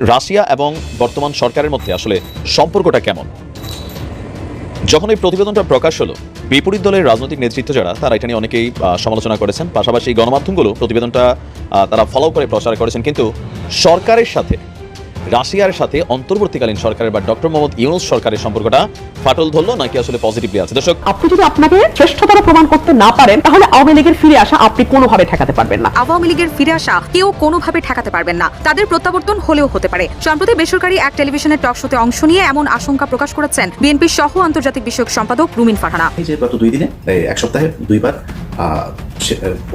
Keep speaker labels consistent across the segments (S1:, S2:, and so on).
S1: Russia এবং বর্তমান সরকারের মধ্যে আসলে সম্পর্কটা কেমন? যখন এই প্রতিবেদনটা প্রকাশ হলো, বিপরীত দলের রাজনৈতিক নেতৃত্ব যারা, তারা এটা নিয়ে অনেকেই সমালোচনা করেছেন। পাশাপাশি গণমাধ্যমগুলো প্রতিবেদনটা তারা ফলো করে, প্রচার করেছেন। কিন্তু সরকারের সাথে রাশিয়ার সাথে অন্তর্বর্তীকালীন সরকারের বা ডক্টর মোহাম্মদ ইউনুস সরকারের সম্পর্কটা ফাটল ধরলো নাকি আসলে পজিটিভলি আছে? দর্শক
S2: আপনি যদি আপনাকে শ্রেষ্ঠতর প্রমাণ করতে না পারেন তাহলে আওয়ামী লীগের ফিরে আসা আপনি কোনোভাবে ঠেকাতে পারবেন না।
S3: আওয়ামী লীগের ফিরে আসা কেউ কোনোভাবে ঠেকাতে পারবেন না। তাদের প্রত্যাবর্তন হলেও হতে পারে। সম্প্রতি বেসরকারি এক টেলিভিশনের টক শোতে অংশ নিয়ে এমন আশঙ্কা প্রকাশ করেছেন বিএনপি সহ আন্তর্জাতিক বিষয়ক সম্পাদক রুমিন ফারহানা।
S4: এই যে গত দুই দিনে এই এক সপ্তাহে দুইবার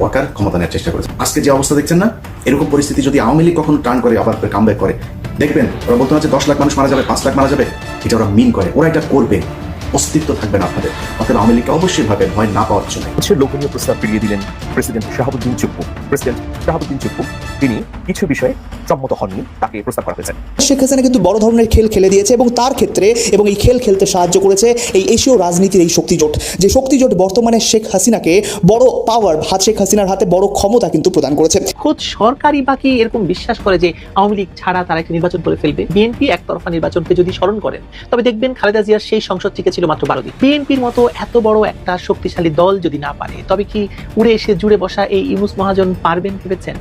S4: ওয়াকার ক্ষমতা নেওয়ার চেষ্টা করেছে। আজকে যে অবস্থা দেখছেন না এরকম পরিস্থিতি যদি আওয়ামী লীগ কখনো টার্ন করে আবার কামব্যাক করে দেখবেন, ওরা বলতে হচ্ছে দশ লাখ মানুষ মারা যাবে, পাঁচ লাখ মারা যাবে। এটা ওরা মিন করে, ওরা এটা করবে। অস্তিত্ব থাকবে না আপনাদের। অতএব আওয়ামী লীগকে অবশ্যই ভাবে ভয় না পাওয়ার জন্য
S5: হচ্ছে লোভনীয় প্রস্তাব ফিরিয়ে দিলেন প্রেসিডেন্ট শাহাবুদ্দিন চুপ্পু। প্রেসিডেন্ট শাহাবুদ্দিন চুপ্পু তিনি কিছু বিষয়ে সম্মত হননি তাকে প্রস্তাব করা হয়েছে।
S6: শেখ হাসিনা কিন্তু বড় ধরনের খেল খেলে দিয়েছে এবং তার ক্ষেত্রে এবং এই খেল খেলতে সাহায্য করেছে এই এশীয় রাজনীতির এই শক্তিজোট। যে শক্তিজোট বর্তমানে শেখ হাসিনাকে বড় পাওয়ার হাত শেখ হাসিনার হাতে বড় ক্ষমতা কিন্তু প্রদান করেছে।
S7: খোদ সরকারি বাকি এরকম বিশ্বাস করে যে আওয়ামী লীগ ছাড়া তারা একটি নির্বাচন করে ফেলবে? বিএনপি একতরফা নির্বাচনকে যদি স্মরণ করেন তবে দেখবেন খালেদা জিয়ার সেই সংসদ টিকে ছিল মাত্র বারো দিন। বিএনপির মতো এত বড় একটা শক্তিশালী দল যদি না পারে, তবে কি উড়ে এসে জুড়ে বসা এই ইউনুস মহাজন পারবেন ভেবেছেন?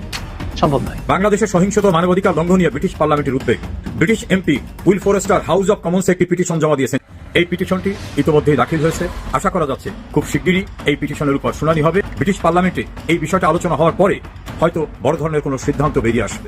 S7: সম্ভব নয়।
S8: বাংলাদেশের সহিংসত মানবাধিকার লঙ্ঘনীয় ব্রিটিশ পার্লামেন্টের উদ্বেগ। British MP Will Forster House of কমন্সে একটি পিটিশন জমা দিয়েছেন। এই পিটিশনটি ইতিমধ্যেই দাখিল হয়েছে। আশা করা যাচ্ছে খুব শিগগিরই এই পিটিশনের উপর শুনানি হবে। ব্রিটিশ পার্লামেন্টে এই বিষয়টা আলোচনা হওয়ার পরে হয়তো বড় ধরনের কোনো সিদ্ধান্ত বেরিয়ে আসবে।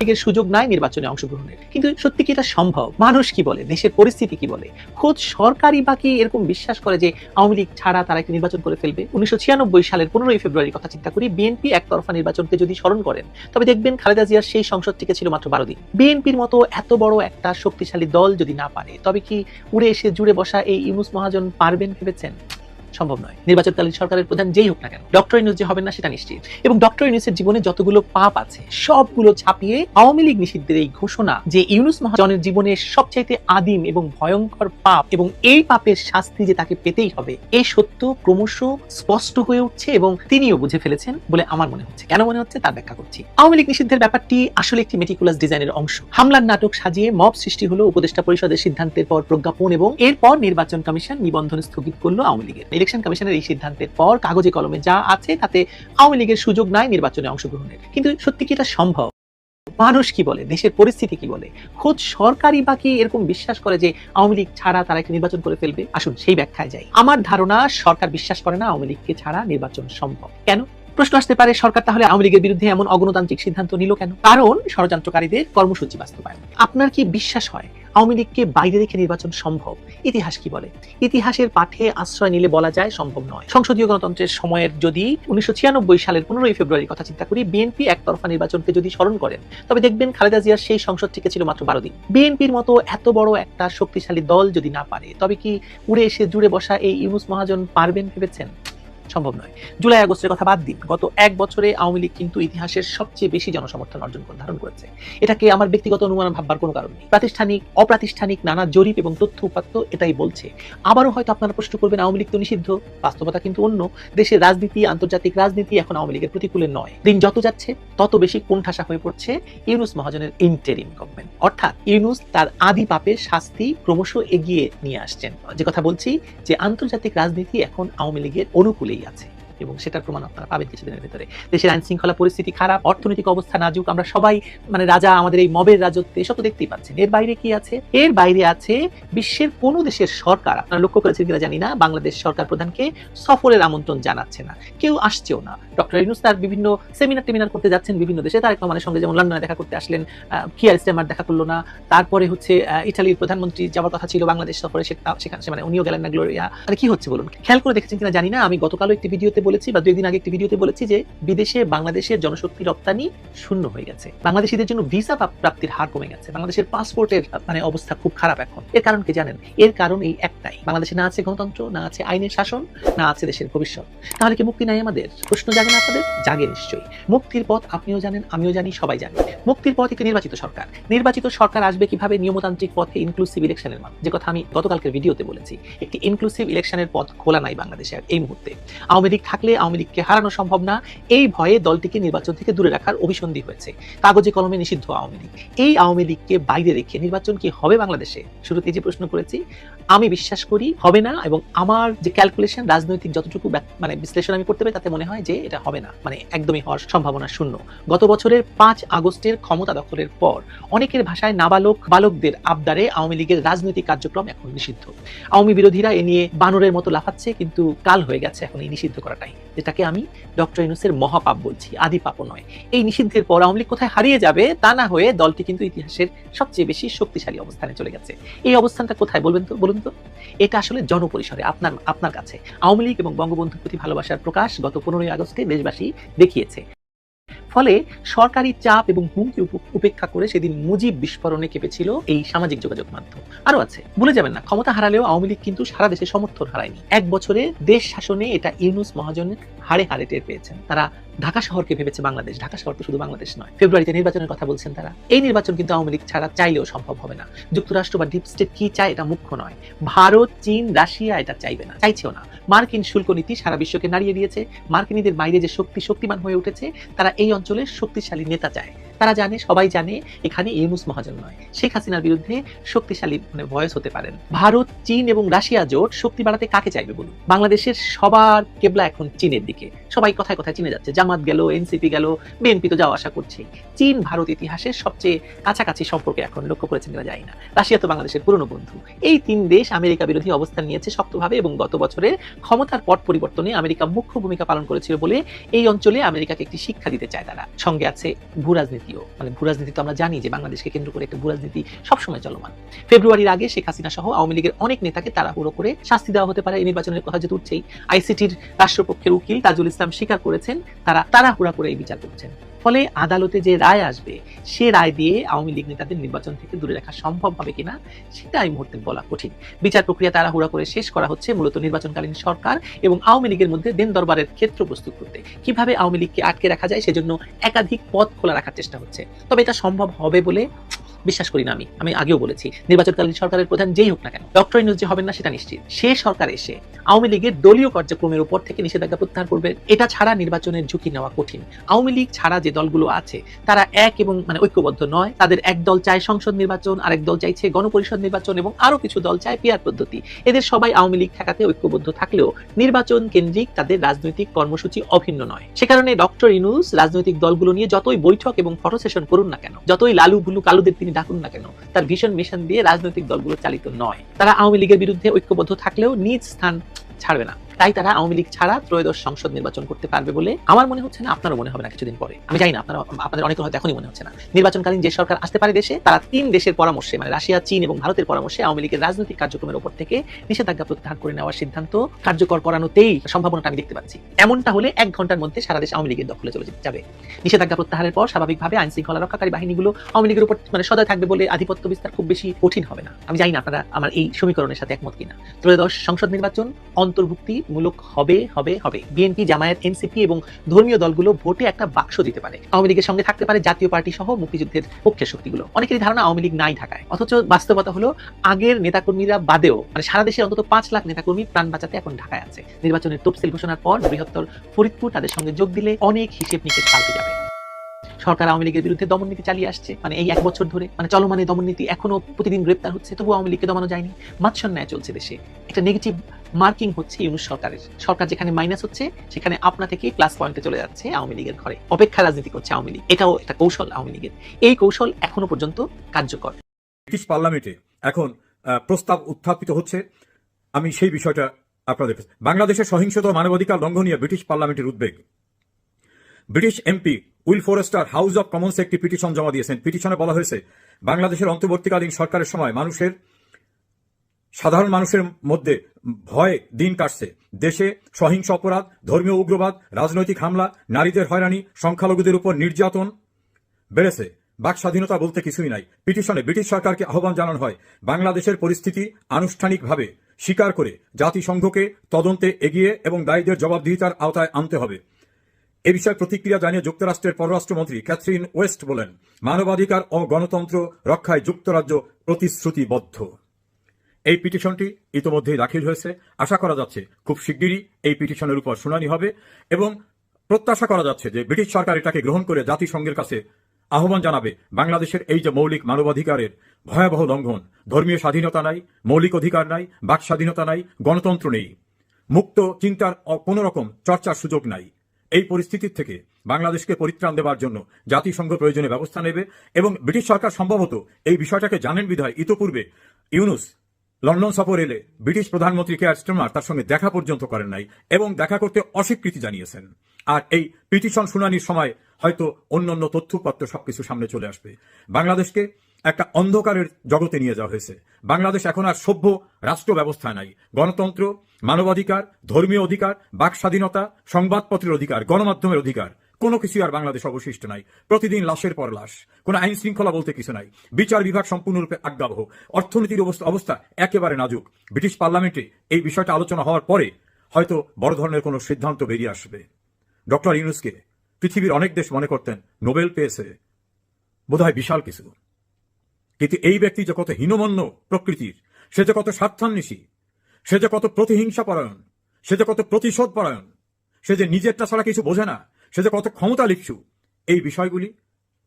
S7: লীগের সুযোগ নাই নির্বাচনে অংশগ্রহণের। কিন্তু সত্যি কি এটা সম্ভব? মানুষ কি বলে? দেশের পরিস্থিতি কি বলে? খোদ সরকারি বাকি এরকম বিশ্বাস করে যে আওয়ামী লীগ ছাড়া তারা একটি নির্বাচন করে ফেলবে? উনিশশো ছিয়ানব্বই সালের পনেরোই ফেব্রুয়ারির কথা চিন্তা করি বিএনপি একতরফা নির্বাচনকে যদি স্মরণ করেন, তবে দেখবেন খালেদা জিয়ার সেই সংসদ থেকে ছিল মাত্র বারো দিন। বিএনপির মতো এত বড় একটা শক্তিশালী দল যদি না পারে, তবে কি উড়ে এসে জুড়ে বসা এই ইউনুস মহাজন পারবেন ভেবেছেন? সম্ভব নয়। নির্বাচনকালীন সরকারের প্রধান যেই হোক না কেন, ডক্টর ইউনুস যে হবেন না সেটা নিশ্চিত। এবং ডক্টর ইউনুসের জীবনে যতগুলো পাপ আছে, সবগুলো ছাপিয়ে আওয়ামী লীগ নিষিদ্ধের এই ঘোষণা যে ইউনুস মহাজনের জীবনের সবচাইতে আদিম এবং ভয়ঙ্কর পাপ এবং এই পাপের শাস্তি যে তাকে পেতেই হবে এই সত্য ক্রমশ স্পষ্ট হয়ে উঠছে এবং তিনিও বুঝে ফেলেছেন বলে আমার মনে হচ্ছে। কেন মনে হচ্ছে? তার ব্যাখ্যা করছি। আওয়ামী লীগ নিষিদ্ধের ব্যাপারটি আসলে একটি মেটিকুলাস ডিজাইনের অংশ। হামলার নাটক সাজিয়ে মব সৃষ্টি হলো উপদেষ্টা পরিষদের সিদ্ধান্তের পর প্রজ্ঞাপন এবং এরপর নির্বাচন কমিশন নিবন্ধন স্থগিত করল আওয়ামী লীগের। ইলেকশন কমিশনের এই সিদ্ধান্তের পর কাগজে কলমে যা আছে তাতে আওয়ামী লীগের সুযোগ নাই নির্বাচনে অংশগ্রহণের। কিন্তু সত্যি কি এটা সম্ভব? মানুষ কি বলে? দেশের পরিস্থিতি কি বলে? খোদ সরকারি বাকি এরকম বিশ্বাস করে যে আওয়ামী লীগ ছাড়া তারা একটি নির্বাচন করে ফেলবে? আসুন সেই ব্যাখ্যায় যাই। আমার ধারণা, সরকার বিশ্বাস করে না আওয়ামী লীগকে ছাড়া নির্বাচন সম্ভব। কেন? প্রশ্ন আসতে পারে, সরকার তাহলে আওয়ামী লীগের বিরুদ্ধে এমন অগণতান্ত্রিক সিদ্ধান্ত নিল কেন? কারণ ষড়যন্ত্রকারীদের কর্মসূচি বাস্তবায়ন। আপনার কি বিশ্বাস হয় আওয়ামী লীগকে বাইরে রেখে নির্বাচন সম্ভব? ইতিহাস কি বলে? ইতিহাসের পাঠে আশ্রয় নিলে বলা যায় সম্ভব নয়। সংসদীয় গণতন্ত্রের সময়ের যদি উনিশশো ছিয়ানব্বই সালের পনেরোই ফেব্রুয়ারির কথা চিন্তা করি, বিএনপি একতরফা নির্বাচনকে যদি স্মরণ করেন, তবে দেখবেন খালেদা জিয়ার সেই সংসদ টিকে ছিল মাত্র বারো দিন। বিএনপির মতো এত বড় একটা শক্তিশালী দল যদি না পারে, তবে কি উড়ে এসে জুড়ে বসা এই ইউনুস মহাজন পারবেন ভেবেছেন? সম্ভব নয়। জুলাই আগস্টের কথা বাদ দিন। গত এক বছরে আওয়ামী লীগ কিন্তু ইতিহাসের সবচেয়ে বেশি জনসমর্থন অর্জন করে ধারণ করেছে। এটাকে আমার ব্যক্তিগত অনুমান ভাববার কোনো কারণ নেই। প্রাতিষ্ঠানিক, অপ্রাতিষ্ঠানিক, নানা জরিপ এবং তথ্য উপাত্ত এটাই বলছে। আবারও হয়তো আপনারা প্রশ্ন করবেন, আওয়ামী লীগ তো নিষিদ্ধ। বাস্তবতা কিন্তু অন্য। দেশের রাজনীতি, আন্তর্জাতিক রাজনীতি এখন আওয়ামী লীগের প্রতিকূলে নয়। দিন যত যাচ্ছে, তত বেশি কোণঠাসা হয়ে পড়ছে ইউনুস মহাজনের ইন্টেরিম গভর্নমেন্ট অর্থাৎ ইউনুস তার আদি পাপের শাস্তি ক্রমশ এগিয়ে নিয়ে আসছেন। যে কথা বলছি, যে আন্তর্জাতিক রাজনীতি এখন আওয়ামী লীগের অনুকূলেই আছে এবং সেটার প্রমাণ আপনারা পাবেন কিছুদিনের ভিতরে। দেশের আইন শৃঙ্খলা পরিস্থিতি খারাপ, অর্থনৈতিক অবস্থা নাজুক, আমরা সবাই মানে রাজা আমাদের এই মবের রাজত্বে এসব তো দেখতেই পাচ্ছেন। এর বাইরে কি আছে? এর বাইরে আছে বিশ্বের কোন দেশের সরকার, আপনারা লক্ষ্য করেছেন কিনা জানি না, বাংলাদেশ সরকার প্রধানকে সফরের আমন্ত্রণ জানাচ্ছে না। কেউ আসছেও না। ডক্টর ইউনুস তার বিভিন্ন সেমিনার টেমিনার করতে যাচ্ছেন বিভিন্ন দেশে। তারেক রহমানের সঙ্গে যেমন লন্ডনে দেখা করতে আসলেন কিয়ার স্টেমার দেখা করল না। তারপরে হচ্ছে ইটালির প্রধানমন্ত্রী যাওয়ার কথা ছিল বাংলাদেশ সফরে সেখানে মানে উনিও গেলেন না, গ্লোরিয়া। মানে কি হচ্ছে বলুন? খেয়াল করে দেখেছেন কিনা জানি না। আমি গতকালও একটি ভিডিওতে বলেছি বা দুই দিন আগে একটি ভিডিওতে বলেছি যে বিদেশে বাংলাদেশের জনশক্তি রপ্তানি শূন্য হয়ে গেছে। বাংলাদেশিদের জন্য ভিসা প্রাপ্তির হার কমে গেছে। বাংলাদেশের পাসপোর্টের মানে অবস্থা খুব খারাপ এখন। এর কারণ কি জানেন? এর কারণ এই একটাই। বাংলাদেশে না আছে গণতন্ত্র, না আছে আইনের শাসন, না আছে দেশের ভবিষ্যৎ। তাহলে কি মুক্তি নাই আমাদের? প্রশ্ন জাগে না আপনাদের? জাগে নিশ্চয়ই। মুক্তির পথ আপনিও জানেন, আমিও জানি, সবাই জানি। মুক্তির পথ একটি নির্বাচিত সরকার। নির্বাচিত সরকার আসবে কীভাবে নিয়মতান্ত্রিক পথে ইনক্লুসিভ ইলেকশনের মাধ্যমে? যে কথা আমি গতকালকের ভিডিওতে বলেছি, একটি ইনক্লুসিভ ইলেকশনের পথ খোলা নাই বাংলাদেশে এই মুহূর্তে। আওয়ামী লীগ থাকলে আওয়ামী লীগকে হারানো সম্ভব না। এই ভয়ে দলটিকে নির্বাচন থেকে দূরে রাখার অভিসন্ধি হয়েছে। কাগজে কলমে নিষিদ্ধ আওয়ামী লীগ। এই আওয়ামী লীগকে বাইরে রেখে নির্বাচন কি হবে বাংলাদেশে? শুরুতে যে প্রশ্ন করেছি, আমি বিশ্বাস করি হবে না এবং আমার যে ক্যালকুলেশন রাজনৈতিক যতটুকু মানে বিশ্লেষণ আমি করতে পারি, তাতে মনে হয় যে এটা হবে না। মানে একদমই হওয়ার সম্ভাবনা শূন্য। গত বছরের পাঁচ আগস্টের ক্ষমতা দখলের পর অনেকের ভাষায় নাবালক বালকদের আবদারে আওয়ামী লীগের রাজনৈতিক কার্যক্রম এখন নিষিদ্ধ। আওয়ামী বিরোধীরা এ নিয়ে বানরের মতো লাফাচ্ছে, কিন্তু কাল হয়ে গেছে এখন এই নিষিদ্ধ করাটাই যেটাকে আমি ডক্টর ইনুসের মহাপাপ বলছি, আদি পাপ নয়। এই নিষিদ্ধের পর আওয়ামী লীগ কোথায় হারিয়ে যাবে তা না হয়ে দলটি কিন্তু ইতিহাসের সবচেয়ে বেশি শক্তিশালী অবস্থানে চলে গেছে। এই অবস্থানটা কোথায় বলবেন তো? বলুন তো। এটা আসলে জনপরিসরে, আপনার আপনার কাছে। আওয়ামী লীগ এবং বঙ্গবন্ধুর প্রতি ভালোবাসার প্রকাশ গত পনেরোই আগস্টে দেশবাসী দেখিয়েছে। ফলে সরকারি চাপ এবং হুমকি উপ- উপেক্ষা করে সেদিন মুজিব বিস্ফোরণে কেঁপেছিল এই সামাজিক যোগাযোগ মাধ্যম। আরও আছে, ভুলে যাবেন না, ক্ষমতা হারালেও আওয়ামী লীগ কিন্তু সারা দেশে সমর্থন হারায়নি। এক বছরে দেশ শাসনে এটা ইউনুস মহাজন হারে হারে টের পেয়েছেন। তারা ঢাকা শহরকে ভেবেছে বাংলাদেশ। ঢাকা শহর তো শুধু বাংলাদেশ নয়। ফেব্রুয়ারিতে নির্বাচনের কথা বলছেন তারা। এই নির্বাচন কিন্তু আওয়ামী লীগ ছাড়া চাইলেও সম্ভব হবে না। যুক্তরাষ্ট্র বা ডিপ স্টেট কি চায় এটা মুখ্য নয়। ভারত, চীন, রাশিয়া এটা চাইবে না। চাইছেও না। মার্কিন শুল্ক নীতি সারা বিশ্বকে নাড়িয়ে দিয়েছে। মার্কিনীদের বাইরে যে শক্তি শক্তিমান হয়ে উঠেছে, তারা এই অঞ্চলের শক্তিশালী নেতা চায়। তারা জানে, সবাই জানে, এখানে ইউনুস মহাজন নয়। শেখ হাসিনার বিরুদ্ধে শক্তিশালী মানে ভয়েস হতে পারেন। ভারত, চীন এবং রাশিয়া জোট শক্তি বাড়াতে কাকে চাইবে বলুন? বাংলাদেশের সবার কেবলা এখন চীনের দিকে। সবাই কথায় কথায় চীনে যাচ্ছে। জামাত গেল এনসিপি গেল বিএনপি তো যাওয়া আশা করছে চীন, ভারত ইতিহাসের সবচেয়ে কাছাকাছি সম্পর্কে এখন লক্ষ্য করেছেন কিনা যায় না। রাশিয়া তো বাংলাদেশের পুরনো বন্ধু। এই তিন দেশ আমেরিকা বিরোধী অবস্থান নিয়েছে শক্তভাবে এবং গত বছরের ক্ষমতার পট পরিবর্তনে আমেরিকা মুখ্য ভূমিকা পালন করেছিল বলে এই অঞ্চলে আমেরিকাকে একটি শিক্ষা দিতে চায় তারা। সঙ্গে আছে ভূরাজনীতিও। মানে ভূরাজনীতি তো আমরা জানি যে বাংলাদেশকে কেন্দ্র করে একটা ভূরাজনীতি সবসময় চলমান। ফেব্রুয়ারির আগে শেখ হাসিনা সহ আওয়ামী লীগের অনেক নেতাকে তাড়াহুড়ো করে শাস্তি দেওয়া হতে পারে। এই নির্বাচনের কথা যেহেতু উঠছেই। আইসিটির রাষ্ট্রপক্ষের উকিল তাজুল ইসলাম স্বীকার করেছেন, তারা তাড়াহুড়া করে এই বিচার করছেন। ফলে আদালতে যে রায় আসবে, সে রায় দিয়ে আওয়ামী লীগ নেতাদের নির্বাচন থেকে দূরে রাখা সম্ভব হবে কিনা, সেটা এই মুহূর্তে বলা কঠিন। বিচার প্রক্রিয়া তাড়াহুড়া করে শেষ করা হচ্ছে মূলত নির্বাচনকালীন সরকার এবং আওয়ামী লীগের মধ্যে দেন দরবারের ক্ষেত্র প্রস্তুত করতে। কীভাবে আওয়ামী লীগকে আটকে রাখা যায় সেজন্য একাধিক পথ খোলা রাখার চেষ্টা হচ্ছে। তবে এটা সম্ভব হবে বলে বিশ্বাস করি না আমি আমি আগেও বলেছি, নির্বাচনকালীন সরকারের প্রধান যেই হোক না কেন, ডক্টর ইনুজ যে হবেন না সেটা নিশ্চিত। সে সরকার এসে আওয়ামী লীগের দলীয় কার্যক্রমের উপর থেকে নিষেধাজ্ঞা প্রত্যাহার করবে, এটা ছাড়া নির্বাচনের ঝুঁকি নেওয়া কঠিন। আওয়ামী লীগ ছাড়া যে দলগুলো আছে, তারা এক এবং মানে ঐক্যবদ্ধ নয়, তাদের এক দল চায় সংসদ নির্বাচন, আরেক দল চাইছে গণপরিষদ নির্বাচন এবং আরও কিছু দল চায় পিয়ার পদ্ধতি। এদের সবাই আওয়ামী লীগ ঠেকাতে ঐক্যবদ্ধ থাকলেও নির্বাচন কেন্দ্রিক তাদের রাজনৈতিক কর্মসূচি অভিন্ন নয়। সে কারণে ডক্টর ইনুস রাজনৈতিক দলগুলো নিয়ে যতই বৈঠক এবং ফটো সেশন করুন না কেন, যতই লালু ভুলু কালুদের তিনি ডাকুন না কেন? তার ভীষণ মিশন দিয়ে রাজনৈতিক দলগুলো চালিত নয়। তারা আওয়ামী লীগের বিরুদ্ধে ঐক্যবদ্ধ থাকলেও নিজ স্থান ছাড়বে না। তাই তারা আওয়ামী লীগ ছাড়া ত্রয়োদশ সংসদ নির্বাচন করতে পারবে বলে আমার মনে হচ্ছে না, আপনারও মনে হবে না কিছুদিন পরে। আমি জানি না, আপনারা, আপনাদের অনেকের হয়তো এখনই মনে হচ্ছে না। নির্বাচনকালীন যে সরকার আসতে পারে দেশে, তারা তিন দেশের পরামর্শে মানে রাশিয়া, চীন এবং ভারতের পরামর্শে আওয়ামী লীগের রাজনৈতিক কার্যক্রমের উপর থেকে নিষেধাজ্ঞা প্রত্যাহার করে নেওয়ার সিদ্ধান্ত কার্যকর করানোতেই সম্ভাবনাটা আমি দেখতে পাচ্ছি। এমনটা হলে এক ঘণ্টার মধ্যে সারা দেশ আওয়ামী লীগের দখলে চলে যাবে। নিষেধাজ্ঞা প্রত্যাহারের পর স্বাভাবিকভাবে আইন শৃঙ্খলা রক্ষাকারী বাহিনীগুলো আওয়ামী লীগের উপর মানে সদয় থাকবে বলে আধিপত্য বিস্তার খুব বেশি কঠিন হবে না। আমি জানি না আপনারা আমার এই সমীকরণের সাথে একমত কিনা। ত্রয়োদশ সংসদ নির্বাচন অন্তর্ভুক্তি মূলক হবে হবে হবে। বিএনপি, জামায়াত, এনসিপি এবং ধর্মীয় দলগুলো ভোটে একটা বাক্স দিতে পারে। আওয়ামী লীগের সঙ্গে থাকতে পারে জাতীয় পার্টি সহ মুক্তিযুদ্ধের পক্ষের শক্তিগুলো। অনেকেরই ধারণা আওয়ামী লীগ নাই ঢাকায়। অথচ বাস্তবতা হলো, আগের নেতাকর্মীরা বাদেও মানে সারা দেশে অন্তত পাঁচ লাখ নেতাকর্মী প্রাণ বাঁচাতে এখন ঢাকায় আছে। নির্বাচনের তফসিল ঘোষণার পর বৃহত্তর ফরিদপুর তাদের সঙ্গে যোগ দিলে অনেক হিসেব নিকেশ পাল্টে যাবে। সরকার আওয়ামী লীগের বিরুদ্ধে দমন নীতি চালিয়ে আসছে। মানে এই এক বছর ধরে মানে চলমান দমন নীতি এখনও প্রতিদিন গ্রেপ্তার হচ্ছে তবু আওয়ামী লীগকে দমানো যায়নি। মাৎসন্যায় চলছে দেশে। একটা নেগেটিভ মার্কিং হচ্ছে ইউনুস সরকারের। সরকার যেখানে মাইনাস হচ্ছে, সেখানে আপনা থেকে প্লাস পয়েন্টে চলে যাচ্ছে আওয়ামী লীগের ঘরে। অপেক্ষা রাজনীতি করছে আওয়ামী লীগ। এটাও একটা কৌশল আওয়ামী লীগের। এই কৌশল এখনও পর্যন্ত কার্যকর।
S8: ব্রিটিশ পার্লামেন্টে এখন প্রস্তাব উত্থাপিত হচ্ছে। আমি সেই বিষয়টা আপনাদের বাংলাদেশের সহিংসতা মানবাধিকার লঙ্ঘন নিয়ে ব্রিটিশ পার্লামেন্টের উদ্বেগ। British MP Will Forster House of কমন্সে একটি পিটিশন জমা দিয়েছেন। পিটিশনে বলা হয়েছে, বাংলাদেশের অন্তর্বর্তীকালীন সরকারের সময় মানুষের, সাধারণ মানুষের মধ্যে ভয় দিন কাটছে। দেশে সহিংস অপরাধ, ধর্মীয় উগ্রবাদ, রাজনৈতিক হামলা, নারীদের হয়রানি, সংখ্যালঘুদের উপর নির্যাতন বেড়েছে। বাক স্বাধীনতা বলতে কিছুই নাই। পিটিশনে ব্রিটিশ সরকারকে আহ্বান জানানো হয়, বাংলাদেশের পরিস্থিতি আনুষ্ঠানিকভাবে স্বীকার করে জাতিসংঘকে তদন্তে এগিয়ে এবং দায়ীদের জবাবদিহিতার আওতায় আনতে হবে। এ বিষয়ে প্রতিক্রিয়া জানিয়ে যুক্তরাষ্ট্রের পররাষ্ট্রমন্ত্রী ক্যাথরিন ওয়েস্ট বলেন, মানবাধিকার ও গণতন্ত্র রক্ষায় যুক্তরাজ্য প্রতিশ্রুতিবদ্ধ। এই পিটিশনটি ইতোমধ্যেই দাখিল হয়েছে। আশা করা যাচ্ছে খুব শিগগিরই এই পিটিশনের উপর শুনানি হবে এবং প্রত্যাশা করা যাচ্ছে যে ব্রিটিশ সরকার এটাকে গ্রহণ করে জাতিসংঘের কাছে আহ্বান জানাবে, বাংলাদেশের এই যে মৌলিক মানবাধিকারের ভয়াবহ লঙ্ঘন, ধর্মীয় স্বাধীনতা নাই, মৌলিক অধিকার নাই, বাক স্বাধীনতা নাই, গণতন্ত্র নেই, মুক্ত চিন্তার কোনো রকম চর্চার সুযোগ নাই। এই পরিস্থিতির থেকে বাংলাদেশকে পরিত্রাণ দেওয়ার জন্য জাতিসংঘ প্রয়োজনে ব্যবস্থা নেবে এবং ব্রিটিশ সরকার সম্ভবত এই বিষয়টাকে জানেন বিধায় ইতোপূর্বে ইউনুস লন্ডন সফর এলে ব্রিটিশ প্রধানমন্ত্রী কেয়ার স্টোমার তার সঙ্গে দেখা পর্যন্ত করেন নাই এবং দেখা করতে অস্বীকৃতি জানিয়েছেন। আর এই পিটিশন শুনানির সময় হয়তো অন্যান্য তথ্যপত্র সবকিছু সামনে চলে আসবে। বাংলাদেশকে একটা অন্ধকারের জগতে নিয়ে যাওয়া হয়েছে। বাংলাদেশ এখন আর সভ্য রাষ্ট্র ব্যবস্থা নাই। গণতন্ত্র, মানবাধিকার, ধর্মীয় অধিকার, বাক স্বাধীনতা, সংবাদপত্রের অধিকার, গণমাধ্যমের অধিকার, কোনো কিছু আর বাংলাদেশ অবশিষ্ট নাই। প্রতিদিন লাশের পর লাশ, কোনো আইন শৃঙ্খলা বলতে কিছু নাই। বিচার বিভাগ সম্পূর্ণরূপে আজ্ঞাবহ। অর্থনীতির অবস্থা অবস্থা একেবারে নাজুক। ব্রিটিশ পার্লামেন্টে এই বিষয়টা আলোচনা হওয়ার পরে হয়তো বড় ধরনের কোনো সিদ্ধান্ত বেরিয়ে আসবে। ডক্টর ইউনুসকে পৃথিবীর অনেক দেশ মনে করতেন, নোবেল পেয়েছে। বোধহয় বিশাল কিছু। কিন্তু এই ব্যক্তি যে কত হীনমন্য প্রকৃতির, সে যে কত স্বার্থান্বেষী, সে যে কত প্রতিহিংসা পরায়ণ, সে যে কত প্রতিশোধ পরায়ণ, সে যে নিজেরটা ছাড়া কিছু বোঝে না, সে যে কত ক্ষমতা লিখছু এই বিষয়গুলি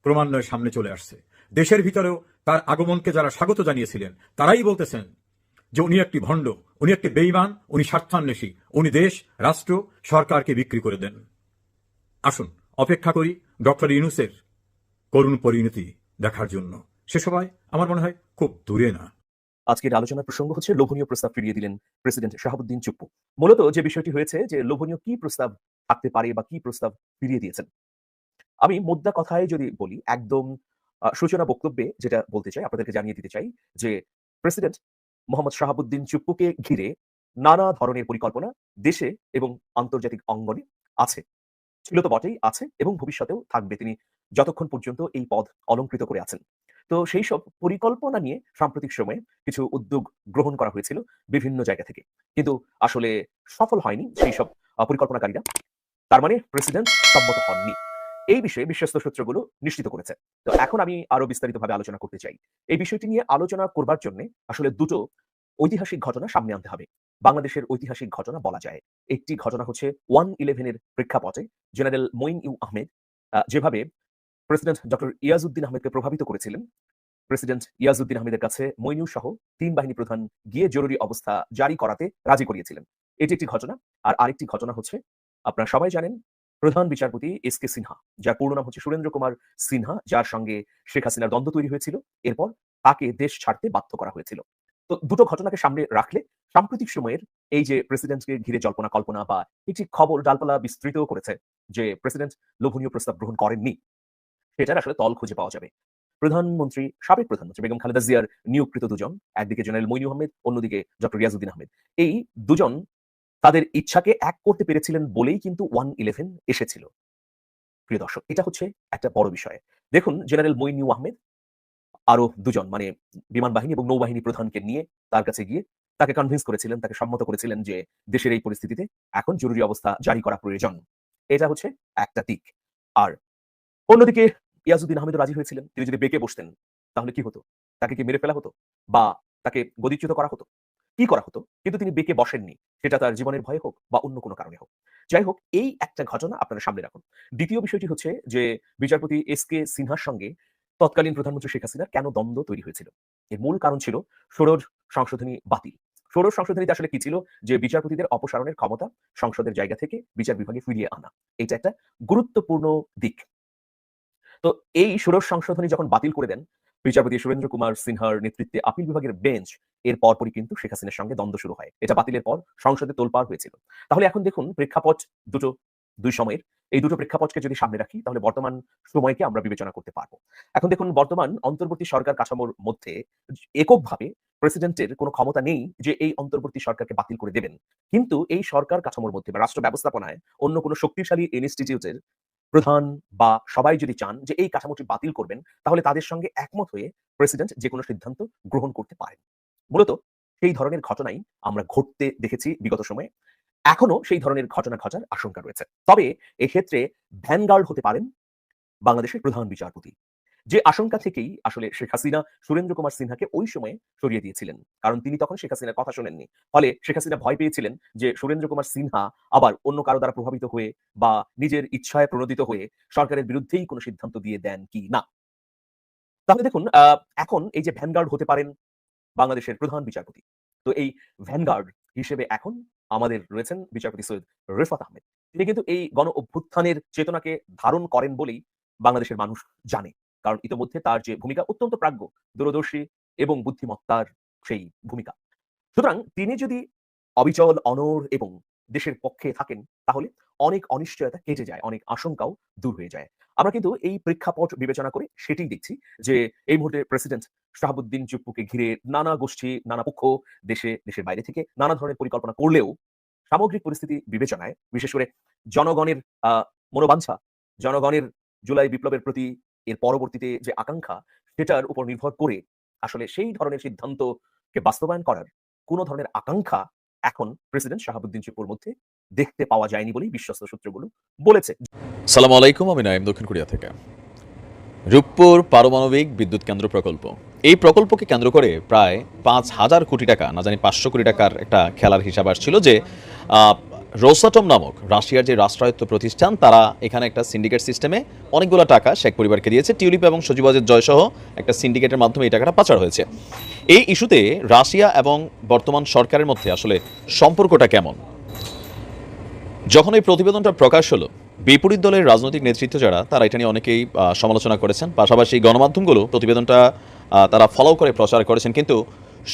S8: ক্রমান্বয়ে সামনে চলে আসছে। দেশের ভিতরেও তার আগমনকে যারা স্বাগত জানিয়েছিলেন, তারাই বলতেছেন যে উনি একটি ভণ্ড, উনি একটি বেইমান উনি স্বার্থান্বেষী, উনি দেশ, রাষ্ট্র, সরকারকে বিক্রি করে দেন। আসুন, অপেক্ষা করি ডক্টর ইউনুসের করুণ পরিণতি দেখার জন্য। সে সময় আমার মনে হয় খুব দূরে না।
S5: আজকের আলোচনার প্রসঙ্গ হচ্ছে লোভনীয় প্রস্তাব ফিরিয়ে দিলেন প্রেসিডেন্ট শাহাবুদ্দিন চুপ্পু। মূলত যে বিষয়টি হয়েছে যে লোভনীয় কি প্রস্তাব থাকতে পারে বা কি প্রস্তাব ফিরিয়ে দিয়েছেন। আমি মোদ্দা কথায় যদি বলি, একদম সূচনা বক্তব্যে যেটা বলতে চাই, আপনাদেরকে জানিয়ে দিতে চাই যে প্রেসিডেন্ট মোহাম্মদ শাহাবুদ্দিন চুপ্পুকে ঘিরে নানা ধরনের পরিকল্পনা দেশে এবং আন্তর্জাতিক অঙ্গনে আছে। ছিল তো বটেই, আছে এবং ভবিষ্যতেও থাকবে। তিনি যতক্ষণ পর্যন্ত এই পদ অলঙ্কৃত করে আছেন। তো সেই সব পরিকল্পনা নিয়ে সাম্প্রতিক সময়ে কিছু উদ্যোগ গ্রহণ করা হয়েছিল বিভিন্ন জায়গা থেকে। কিন্তু আসলে সফল হয়নি সেই সব পরিকল্পনাকারীরা। তার মানে প্রেসিডেন্ট সম্মত হননি। এই বিষয়ে বিশ্বস্ত সূত্রগুলো নিশ্চিত করেছে। তো এখন আমি আরও বিস্তারিতভাবে আলোচনা করতে চাই। এই বিষয়টি নিয়ে আলোচনা করবার জন্য আসলে দুটো ঐতিহাসিক ঘটনা সামনে আনতে হবে। বাংলাদেশের ঐতিহাসিক ঘটনা বলা যায়। একটি ঘটনা হচ্ছে ওয়ান ইলেভেনের প্রেক্ষাপটে জেনারেল মঈন ইউ আহমেদ যেভাবে প্রেসিডেন্ট ডক্টর ইয়াজউদ্দিন আহমেদকে প্রভাবিত করেছিলেন। প্রেসিডেন্ট ইয়াজউদ্দিন আহমেদের কাছে মইনু সহ তিন বাহিনী প্রধান গিয়ে জরুরি অবস্থা জারি করাতে রাজি করিয়েছিলেন। এটি একটি ঘটনা। আর আরেকটি ঘটনা হচ্ছে, আপনারা সবাই জানেন, প্রধান বিচারপতি এস কে সিনহা, যার পূর্ণ নাম হচ্ছে সুরেন্দ্র কুমার সিনহা, যার সঙ্গে শেখ হাসিনার দ্বন্দ্ব তৈরি হয়েছিল। এরপর তাকে দেশ ছাড়তে বাধ্য করা হয়েছিল। তো দুটো ঘটনাকে সামনে রাখলে সাম্প্রতিক সময়ের এই যে প্রেসিডেন্টকে ঘিরে জল্পনা কল্পনা বা একটি খবর ডালপালা বিস্তৃত করেছে যে প্রেসিডেন্ট লোভনীয় প্রস্তাব গ্রহণ করেননি, সেটার আসলে তল খুঁজে পাওয়া যাবে। প্রধানমন্ত্রী, সাবেক প্রধানমন্ত্রী বেগম খালেদা জিয়ার নিয়োগকৃত দুজন, একদিকে জেনারেল মইনু আহমেদ, অন্যদিকে ডক্টর রিয়াজউদ্দিন আহমেদ, এই দুজন তাদের ইচ্ছাকে এক করতে পেরেছিলেন বলেই কিন্তু ওয়ান ইলেভেন এসেছিল। প্রিয় দর্শক, এটা হচ্ছে একটা বড় বিষয়। দেখুন জেনারেল মইনু আহমেদ আরও দুজন মানে বিমান বাহিনী এবং নৌবাহিনী প্রধানকে নিয়ে তার কাছে গিয়ে তাকে কনভিন্স করেছিলেন, তাকে সম্মত করেছিলেন যে দেশের এই পরিস্থিতিতে এখন জরুরি অবস্থা জারি করা প্রয়োজন। এটা হচ্ছে একটা দিক। আর অন্যদিকে ইয়াজুদ্দিন আহমেদ রাজি হয়েছিলেন, তিনি যদি বেঁকে বসতেন, তাহলে কি হতো? তাকে কি মেরে ফেলা হতো? বা তাকে গদিচ্যুত করা হতো? কি করা হতো? কিন্তু তিনি বেঁকে বসেননি, সেটা তার জীবনের ভয়ে হোক বা অন্য কোনো কারণে হোক। যাই হোক, এই একটা ঘটনা আপনারা সামনে রাখুন। দ্বিতীয় বিষয়টি হচ্ছে যে বিচারপতি এস কে সিনহার সঙ্গে তৎকালীন প্রধানমন্ত্রী শেখ হাসিনার কেন দ্বন্দ্ব তৈরি হয়েছিল? এর মূল কারণ ছিল ষোড়শ সংশোধনী বাতিল। ষোড়শ সংশোধনীতে আসলে কি ছিল? যে বিচারপতিদের অপসারণের ক্ষমতা সংসদের জায়গা থেকে বিচার বিভাগে ফিরিয়ে আনা। এটা একটা গুরুত্বপূর্ণ দিক। তো এই ষোড়শ সংশোধনী যখন বাতিল করে দেন, বিচারপতি সুরেন্দ্র কুমার সিনহার নেতৃত্বে আপিল বিভাগের বেঞ্চ, এর পরপরই কিন্তু শেখ হাসিনার সঙ্গে দ্বন্দ্ব শুরু হয়। এটা বাতিলের পর সংসদে তোলপাড় হয়েছিল। তাহলে এখন দেখুন প্রেক্ষাপট দুটো দুই সময়ের, এই দুটো প্রেক্ষাপটকে যদি সামনে রাখি, তাহলে বর্তমান সময়কে আমরা বিবেচনা করতে পারব। এখন দেখুন, বর্তমান অন্তর্বর্তী সরকার কাঠামোর মধ্যে এককভাবে প্রেসিডেন্টের কোনো ক্ষমতা নেই যে এই অন্তর্বর্তী সরকারকে বাতিল করে দেবেন। কিন্তু এই সরকার কাঠামোর মধ্যে বা রাষ্ট্র ব্যবস্থাপনায় অন্য কোনো শক্তিশালী ইনস্টিটিউটের প্রধান বা সবাই যদি চান যে এই কাঠামোটি বাতিল করবেন, তাহলে তাদের সঙ্গে একমত হয়ে প্রেসিডেন্ট যে কোনো সিদ্ধান্ত গ্রহণ করতে পারেন। মূলত সেই ধরনের ঘটনাই আমরা ঘটতে দেখেছি বিগত সময়ে। এখনও সেই ধরনের ঘটনা ঘটার আশঙ্কা রয়েছে। তবে এক্ষেত্রে ভ্যানগার্ড হতে পারেন বাংলাদেশের প্রধান বিচারপতি, যে আশঙ্কা থেকেই আসলে শেখ হাসিনা, সুরেন্দ্র কুমার সিনহাকে ওই সময়ে সরিয়ে দিয়েছিলেন। কারণ তিনি তখন শেখ হাসিনার কথা শোনেননি। ফলে শেখ হাসিনা ভয় পেয়েছিলেন যে সুরেন্দ্র কুমার সিনহা আবার অন্য কারও দ্বারা প্রভাবিত হয়ে বা নিজের ইচ্ছায় প্রণোদিত হয়ে সরকারের বিরুদ্ধেই কোনো সিদ্ধান্ত দিয়ে দেন কি না। তাহলে দেখুন এখন এই যে ভ্যানগার্ড হতে পারেন বাংলাদেশের প্রধান বিচারপতি, তো এই ভ্যানগার্ড হিসেবে এখন আমাদের রয়েছেন বিচারপতি সৈয়দ রেফাত আহমেদ। তিনি কিন্তু এই গণ অভ্যুত্থানের চেতনাকে ধারণ করেন বলেই বাংলাদেশের মানুষ জানে। কারণ ইতোমধ্যে তার যে ভূমিকা অত্যন্ত প্রাজ্ঞ, দূরদর্শী এবং বুদ্ধিমত্তার সেই ভূমিকা। সুতরাং তিনি যদি অবিচল অনর এবং দেশের পক্ষে থাকেন, তাহলে অনেক অনিশ্চয়তা কেটে যায়, অনেক আশঙ্কাও দূর হয়ে যায়। আমরা কিন্তু এই প্রেক্ষাপট বিবেচনা করে সেটাই দেখছি যে এই মুহূর্তে প্রেসিডেন্ট শাহাবুদ্দিন চুপ্পুকে ঘিরে নানা গোষ্ঠী, নানা পক্ষ দেশে, দেশের বাইরে থেকে নানা ধরনের পরিকল্পনা করলেও সামগ্রিক পরিস্থিতি বিবেচনায়, বিশেষ করে জনগণের মনোবাঞ্ছা, জনগণের জুলাই বিপ্লবের প্রতি এর পরবর্তীতে যে আকাঙ্ক্ষা, সেটার উপর নির্ভর করে আসলে সেই ধরনের সিদ্ধান্তকে বাস্তবায়ন করার কোনো ধরনের আকাঙ্ক্ষা এখন প্রেসিডেন্ট শাহাবুদ্দিন চুপ্পুর মধ্যে দেখতে পাওয়া যায়নি বলেই বিশ্বস্ত সূত্রগুলো বলেছে।
S1: সালাম আলাইকুম, আমি নাইম দক্ষিণ কোরিয়া থেকে। রূপপুর পারমাণবিক বিদ্যুৎ কেন্দ্র প্রকল্প। এই প্রকল্পকে কেন্দ্র করে প্রায় পাঁচ হাজার কোটি টাকা, না জানি পাঁচশো কোটি টাকার একটা খেলার হিসাব আসছিল যে রোসাটম নামক রাশিয়ার যে রাষ্ট্রায়ত্ত প্রতিষ্ঠান, তারা এখানে একটা সিন্ডিকেট সিস্টেমে অনেকগুলো টাকা শেখ পরিবারকে দিয়েছে। টিউলিপ এবং সজীবাজের জয়সহ একটা সিন্ডিকেটের মাধ্যমে এই টাকাটা পাচার হয়েছে। এই ইস্যুতে রাশিয়া এবং বর্তমান সরকারের মধ্যে আসলে সম্পর্কটা কেমন? যখন এই প্রতিবেদনটা প্রকাশ হলো বিপরীত দলের রাজনৈতিক নেতৃত্ব যারা, তারা এটা নিয়ে অনেকেই সমালোচনা করেছেন। পাশাপাশি গণমাধ্যমগুলো প্রতিবেদনটা তারা ফলো করে, প্রচার করেছেন। কিন্তু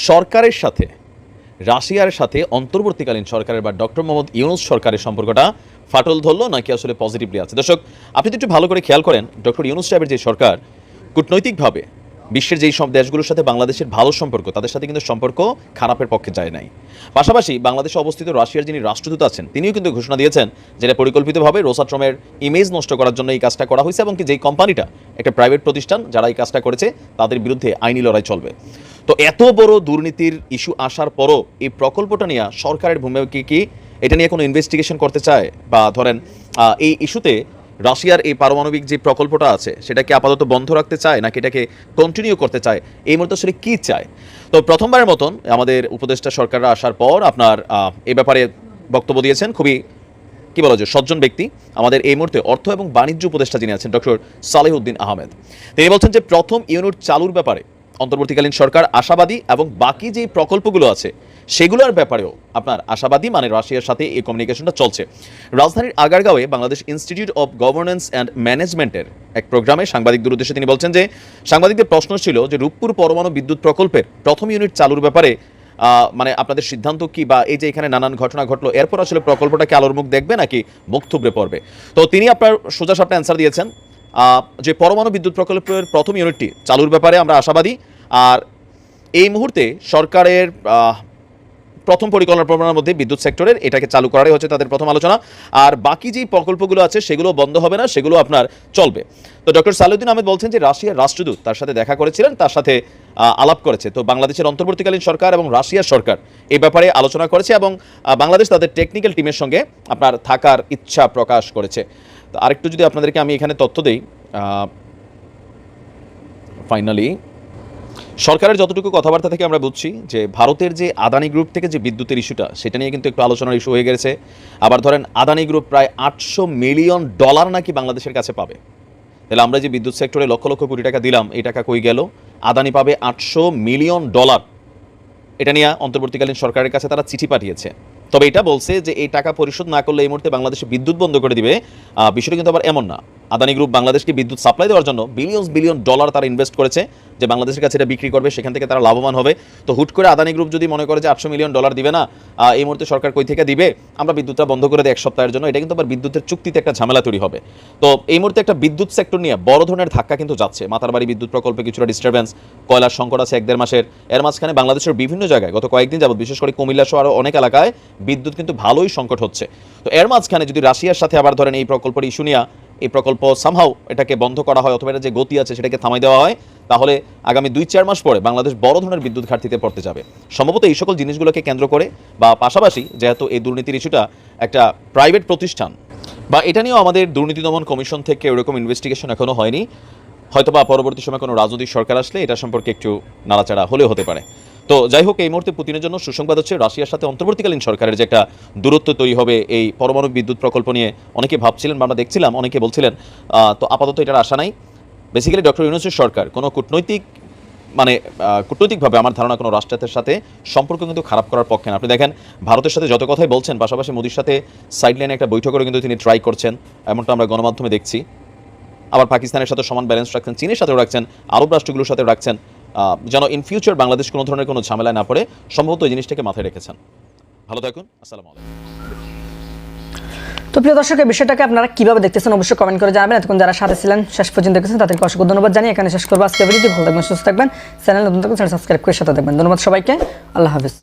S1: সরকারের সাথে, রাশিয়ার সাথে অন্তর্বর্তীকালীন সরকারের বা ডক্টর মোহাম্মদ ইউনুস সরকারের সম্পর্কটা ফাটল ধরলো, নাকি আসলে পজিটিভলি আছে? দর্শক, আপনি যদি একটু ভালো করে খেয়াল করেন, ডক্টর ইউনুস সাহেবের যে সরকার, কূটনৈতিকভাবে বিশ্বের যেই সব দেশগুলোর সাথে বাংলাদেশের ভালো সম্পর্ক, তাদের সাথে কিন্তু সম্পর্ক খারাপের পক্ষে যায় নাই। পাশাপাশি বাংলাদেশে অবস্থিত রাশিয়ার যিনি রাষ্ট্রদূত আছেন, তিনিও কিন্তু ঘোষণা দিয়েছেন যেটা পরিকল্পিতভাবে রোসাট্রমের ইমেজ নষ্ট করার জন্য এই কাজটা করা হয়েছে এবং কি যেই কোম্পানিটা, একটা প্রাইভেট প্রতিষ্ঠান, যারা এই কাজটা করেছে, তাদের বিরুদ্ধে আইনি লড়াই চলবে। তো এত বড় দুর্নীতির ইস্যু আসার পরও এই প্রকল্পটা নিয়ে সরকারের ভূমিকা কি কি এটা নিয়ে কোনো ইনভেস্টিগেশন করতে চায়? বা ধরেন এই ইস্যুতে রাশিয়ার এই পারমাণবিক যে প্রকল্পটা আছে সেটাকে আপাতত বন্ধ রাখতে চায়, নাকি এটাকে কন্টিনিউ করতে চায়? এই মুহূর্তে আসলে কী চায়? তো প্রথমবারের মতন আমাদের উপদেষ্টা সরকাররা আসার পর আপনার এ ব্যাপারে বক্তব্য দিয়েছেন খুবই, কি বলা যায়, সজ্জন ব্যক্তি। আমাদের এই মুহূর্তে অর্থ এবং বাণিজ্য উপদেষ্টা যিনি আছেন, ডক্টর সালেহউদ্দিন আহমেদ। তিনি বলছেন যে প্রথম ইউনিট চালুর ব্যাপারে অন্তর্বর্তীকালীন সরকার আশাবাদী এবং বাকি যে প্রকল্পগুলো আছে সেগুলোর ব্যাপারেও আপনার আশাবাদী মানে রাশিয়ার সাথে এই কমিউনিকেশনটা চলছে। রাজধানীর আগারগাঁওয়ে Bangladesh institute of governance and ম্যানেজমেন্টের এক প্রোগ্রামে সাংবাদিকদের উদ্দেশ্যে তিনি বলছেন যে, সাংবাদিকদের প্রশ্ন ছিল যে, রূপপুর পরমাণু বিদ্যুৎ প্রকল্পের প্রথম ইউনিট চালুর ব্যাপারে মানে আপনাদের সিদ্ধান্ত কি বা এই যে এখানে নানান ঘটনা ঘটলো, এরপর আসলে প্রকল্পটাকে আলোর মুখ দেখবে নাকি মুখ থুবড়ে পড়বে? তো তিনি আপনার সোজা সাপটা অ্যান্সার দিয়েছেন যে পরমাণু বিদ্যুৎ প্রকল্পের প্রথম ইউনিটটি চালুর ব্যাপারে আমরা আশাবাদী। আর এই মুহূর্তে সরকারের প্রথম পরিকল্পনা প্রোগ্রামের মধ্যে বিদ্যুৎ সেক্টরের এটাকে চালু করারই হচ্ছে তাদের প্রথম আলোচনা। আর বাকি যেই প্রকল্পগুলো আছে, সেগুলো বন্ধ হবে না, সেগুলো আপনার চলবে। তো ডক্টর সালুদ্দিন আহমেদ বলছেন যে, রাশিয়ার রাষ্ট্রদূত তার সাথে দেখা করেছিলেন, তার সাথে আলাপ করেছে। তো বাংলাদেশের অন্তর্বর্তীকালীন সরকার এবং রাশিয়ার সরকার এই ব্যাপারে আলোচনা করেছে এবং বাংলাদেশ তাদের টেকনিক্যাল টিমের সঙ্গে আপনার থাকার ইচ্ছা প্রকাশ করেছে। তো আরেকটু যদি আপনাদেরকে আমি এখানে তথ্য দিই ফাইনালি সরকারের যতটুকু কথাবার্তা থেকে আমরা বুঝছি যে ভারতের যে আদানি গ্রুপ থেকে যে বিদ্যুতের ইস্যুটা, সেটা নিয়ে কিন্তু একটু আলোচনার ইস্যু হয়ে গেছে। আবার ধরেন, আদানি গ্রুপ প্রায় আটশো মিলিয়ন ডলার নাকি বাংলাদেশের কাছে পাবে। তাহলে আমরা যে বিদ্যুৎ সেক্টরে লক্ষ লক্ষ কোটি টাকা দিলাম, এই টাকা কই গেল? আদানি পাবে আটশো মিলিয়ন ডলার। এটা নিয়ে অন্তর্বর্তীকালীন সরকারের কাছে তারা চিঠি পাঠিয়েছে। তবে এটা বলছে যে এই টাকা পরিশোধ না করলে এই মুহূর্তে বাংলাদেশে বিদ্যুৎ বন্ধ করে দিবে। বিষয়টা কিন্তু আবার এমন না। আদানি গ্রুপ বাংলাদেশকে বিদ্যুৎ সাপ্লাই দেওয়ার জন্য বিলিয়ন বিলিয়ন ডলার তারা ইনভেস্ট করেছে, যে বাংলাদেশের কাছে এটা বিক্রি করবে, সেখান থেকে তারা লাভবান হবে। তো হুট করে আদানি গ্রুপ যদি মনে করে যে আটশো মিলিয়ন ডলার দিবে না এই মুহূর্তে সরকার কই থেকে দিবে? আমরা বিদ্যুৎটা বন্ধ করে দিই এক সপ্তাহের জন্য। এটা কিন্তু আবার বিদ্যুতের চুক্তিতে একটা ঝামেলা তৈরি হবে। তো এই মুহূর্তে একটা বিদ্যুৎ সেক্টর নিয়ে বড় ধরনের ধাক্কা কিন্তু যাচ্ছে। মাতারবাড়ি বিদ্যুৎ প্রকল্পে কিছুটা ডিস্টারবেন্স কয়লার সংকট আছে এক দেড় মাসের। এর মাঝখানে বাংলাদেশের বিভিন্ন জায়গায় গত কয়েকদিন যাবত বিশেষ করে কুমিল্লা সহ আরও অনেক এলাকায় বিদ্যুৎ কিন্তু ভালোই সংকট হচ্ছে। তো এর মাঝখানে যদি রাশিয়ার সাথে আবার ধরেন এই প্রকল্পের ইস্যু নিয়ে এই প্রকল্প সামহাও এটাকে বন্ধ করা হয় অথবা এটা যে গতি আছে সেটাকে থামাই দেওয়া হয়, তাহলে আগামী দুই চার মাস পরে বাংলাদেশ বড় ধরনের বিদ্যুৎ ঘাটতিতে পড়তে যাবে। সম্ভবত এই সকল জিনিসগুলোকে কেন্দ্র করে বা পাশাপাশি যেহেতু এই দুর্নীতির ইস্যুটা একটা প্রাইভেট প্রতিষ্ঠান, বা এটা নিয়েও আমাদের দুর্নীতি দমন কমিশন থেকে ওরকম ইনভেস্টিগেশন এখনও হয়নি। হয়তোবা পরবর্তী সময় কোনো রাজনৈতিক সরকার আসলে এটা সম্পর্কে একটু নাড়াচাড়া হলেও হতে পারে। তো যাই হোক, এই মুহূর্তে পুতিনের জন্য সুসংবাদ হচ্ছে রাশিয়ার সাথে অন্তর্বর্তীকালীন সরকারের যে একটা দূরত্ব তৈরি হবে, এই পরমাণু বিদ্যুৎ প্রকল্প নিয়ে অনেকে ভাবছিলেন বা আমরা দেখছিলাম, অনেকে বলছিলেন তো আপাতত এটার আশা নাই। বেসিক্যালি ডক্টর ইউনুসের সরকার কোনো কূটনৈতিক মানে কূটনৈতিকভাবে আমার ধারণা কোনো রাষ্ট্রের সাথে সম্পর্ক কিন্তু খারাপ করার পক্ষে না। আপনি দেখেন, ভারতের সাথে যত কথাই বলছেন, পাশাপাশি মোদির সাথে সাইডলাইনে একটা বৈঠকেরও কিন্তু তিনি ট্রাই করছেন, এমনটা আমরা গণমাধ্যমে দেখছি। আবার পাকিস্তানের সাথে সমান ব্যালেন্স রাখছেন, চীনের সাথেও রাখছেন, আরব রাষ্ট্রগুলোর সাথে রাখছেন। যেন ইন ফিউচার বাংলাদেশ কোনো ধরনের কোনো ঝামেলায় না পড়ে, সম্ভবত এই জিনিসটাকে মাথায় রেখেছেন। ভালো থাকুন, আসসালামু আলাইকুম।
S9: তো প্রিয় দর্শক বিষয়টাকে আপনারা কীভাবে দেখতেছেন অবশ্যই কমেন্ট করে জানাবেন। এতক্ষণ যারা সাথে ছিলেন, শেষ পর্যন্ত দেখেছেন, তাদেরকে অসংখ্য ধন্যবাদ জানিয়ে এখানে শেষ করব। আজকে ভিডিওটি ভালো থাকবেন, সুস্থ থাকবেন। চ্যানেল নতুন থাকবেন চ্যানেল সাবস্ক্রাইব করে সাথে থাকবেন। ধন্যবাদ সবাইকে। আল্লাহ হাফিজ।